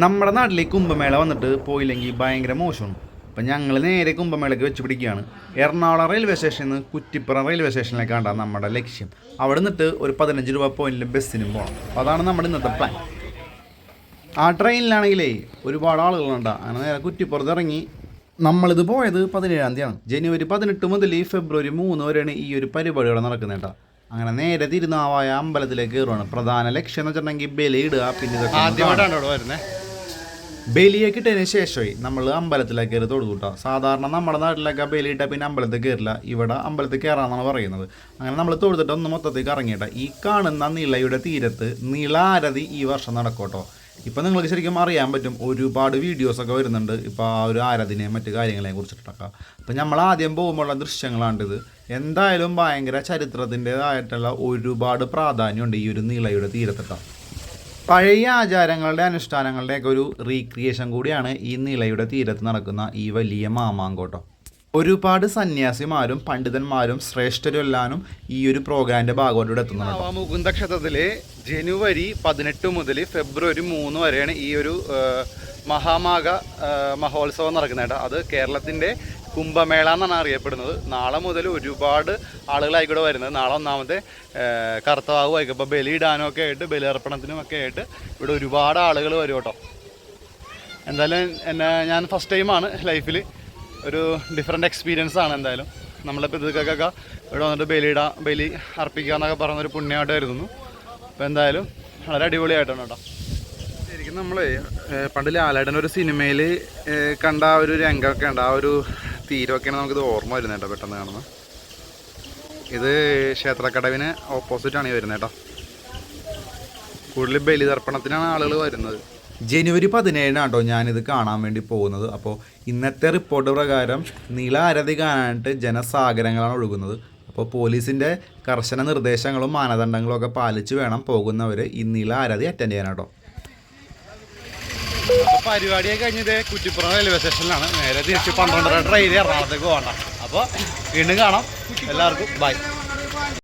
നമ്മുടെ നാട്ടിലെ കുംഭമേള വന്നിട്ട് പോയില്ലെങ്കിൽ ഭയങ്കര മോശമാണ്. അപ്പം ഞങ്ങൾ നേരെ കുംഭമേളയ്ക്ക് വെച്ച് പിടിക്കുകയാണ്. എറണാകുളം റെയിൽവേ സ്റ്റേഷനിൽ നിന്ന് കുറ്റിപ്പുറം റെയിൽവേ സ്റ്റേഷനിലേക്ക് സ്റ്റേഷനിലേക്കാണ് നമ്മുടെ ലക്ഷ്യം. അവിടെ നിന്നിട്ട് ഒരു പതിനഞ്ച് രൂപ പോയിന്റിൽ ബസ്സിനും പോകണം. അപ്പോൾ അതാണ് നമ്മുടെ ഇന്നത്തെ പ്ലാൻ ആ ട്രെയിനിലാണെങ്കിലേ ഒരുപാട് ആളുകളുണ്ട് അങ്ങനെ നേരെ കുറ്റിപ്പുറത്ത് ഇറങ്ങി നമ്മളിത് പോയത് പതിനേഴാം തീയതിയാണ്. ജനുവരി പതിനെട്ട് മുതൽ ഈ ഫെബ്രുവരി മൂന്ന് വരെയാണ് ഈ ഒരു പരിപാടികൾ നടക്കുന്നത് അങ്ങനെ നേരെ തിരുനാവായ അമ്പലത്തിലേക്ക് കയറുവാണ്. പ്രധാന ലക്ഷ്യം എന്ന് വെച്ചിട്ടുണ്ടെങ്കിൽ ബലിയിടുക പിന്നെ ഇതൊക്കെ ഒന്ന് ഇട്ടതിന് ശേഷമേ നമ്മൾ അമ്പലത്തിലേക്ക് കയറി തൊടുകൂട്ടാ സാധാരണ നമ്മുടെ നാട്ടിലൊക്കെ ബലി ഇട്ടാൽ പിന്നെ അമ്പലത്തിൽ കയറില്ല. ഇവിടെ അമ്പലത്തിൽ കയറാന്നാണ് പറയുന്നത്. അങ്ങനെ നമ്മൾ തൊഴുതിട്ട് ഒന്ന് മൊത്തത്തിൽ കറങ്ങിയിട്ട. ഈ കാണുന്ന നിളയുടെ തീരത്ത് നിളാരതി ഈ വർഷം നടക്കോട്ടോ ഇപ്പം നിങ്ങൾക്ക് ശരിക്കും അറിയാൻ പറ്റും ഒരുപാട് വീഡിയോസൊക്കെ വരുന്നുണ്ട്. ഇപ്പോൾ ആ ഒരു ആരാധനയും മറ്റു കാര്യങ്ങളെയും കുറിച്ചിട്ടൊക്കെ. അപ്പം നമ്മൾ ആദ്യം പോകുമ്പോഴുള്ള ദൃശ്യങ്ങളാണിത്. എന്തായാലും ഭയങ്കര ചരിത്രത്തിന്റെതായിട്ടുള്ള ഒരുപാട് പ്രാധാന്യമുണ്ട് ഈ ഒരു നിളയുടെ തീരത്തിട്ടാ പഴയ ആചാരങ്ങളുടെ അനുഷ്ഠാനങ്ങളുടെയൊക്കെ ഒരു റീക്രിയേഷൻ കൂടിയാണ് ഈ നിളയുടെ തീരത്ത് നടക്കുന്ന ഈ വലിയ മാമാങ്കോട്ടം ഒരുപാട് സന്യാസിമാരും പണ്ഡിതന്മാരും ശ്രേഷ്ഠരും എല്ലാവരും ഈ ഒരു പ്രോഗ്രാമിന്റെ ഭാഗമായിട്ട് എത്തുന്നുണ്ട് കേട്ടോ. മുകുന്ദ ക്ഷേത്രത്തിൽ ജനുവരി പതിനെട്ട് മുതൽ ഫെബ്രുവരി മൂന്ന് വരെയാണ് ഈ ഒരു മഹാമാഘ മഹോത്സവം നടക്കുന്നത് അത് കേരളത്തിന്റെ കുംഭമേള എന്നാണ് അറിയപ്പെടുന്നത്. നാളെ മുതൽ ഒരുപാട് ആളുകളായിക്കൂടെ വരുന്നത്. നാളെ ഒന്നാമത്തെ കർത്തവാവ് കറുത്തവാവ് ബലി അപ്പോൾ ബലിയിടാനും ഒക്കെ ആയിട്ട് ബലിയർപ്പണത്തിനും ഒക്കെ ആയിട്ട് ഇവിടെ ഒരുപാട് ആളുകൾ വരും കേട്ടോ. എന്തായാലും എന്നെ ഞാൻ ഫസ്റ്റ് ടൈമാണ് ലൈഫിൽ ഒരു ഡിഫറെന്റ് എക്സ്പീരിയൻസ് ആണ് എന്തായാലും. നമ്മളിപ്പോൾ ഇതൊക്കെ ഇവിടെ വന്നിട്ട് ബലിയിടാ ബലി അർപ്പിക്കുക എന്നൊക്കെ പറഞ്ഞൊരു പുണ്യമായിട്ട് അപ്പോൾ എന്തായാലും വളരെ അടിപൊളിയായിട്ടാണ് കേട്ടോ. ശരിക്കും നമ്മൾ പണ്ട് ലാലേട്ടൻ ഒരു സിനിമയിൽ കണ്ട ആ ഒരു രംഗമൊക്കെ ഉണ്ട്. ആ ഒരു തീരമൊക്കെയാണ് നമുക്കിത് ഓർമ്മ വരുന്നത് കേട്ടോ പെട്ടെന്ന് കാണുന്നത് ഇത് ക്ഷേത്രക്കടവിന് ഓപ്പോസിറ്റാണ് ഈ വരുന്നത് കേട്ടോ. കൂടുതൽ ബലിതർപ്പണത്തിനാണ് ആളുകൾ വരുന്നത്. ജനുവരി പതിനേഴിനാണ് കേട്ടോ ഞാനിത് കാണാൻ വേണ്ടി പോകുന്നത്. അപ്പോൾ ഇന്നത്തെ റിപ്പോർട്ട് പ്രകാരം നില അരതി കാണാനായിട്ട് ജനസാഗരങ്ങളാണ് ഒഴുകുന്നത്. അപ്പോൾ പോലീസിന്റെ കർശന നിർദ്ദേശങ്ങളും മാനദണ്ഡങ്ങളും ഒക്കെ പാലിച്ച് വേണം പോകുന്നവർ ഈ നില അരതി അറ്റൻഡ് ചെയ്യാനാട്ടോ പരിപാടിയൊക്കെ കഴിഞ്ഞത് കുറ്റിപ്പുറം റെയിൽവേ സ്റ്റേഷനിലാണ് നേരെ തിരിച്ച് പന്ത്രണ്ടര ട്രെയിൻ എറണാകുളത്തേക്ക് പോകണ്ട അപ്പോൾ വീണ്ടും കാണാം. എല്ലാവർക്കും ബൈ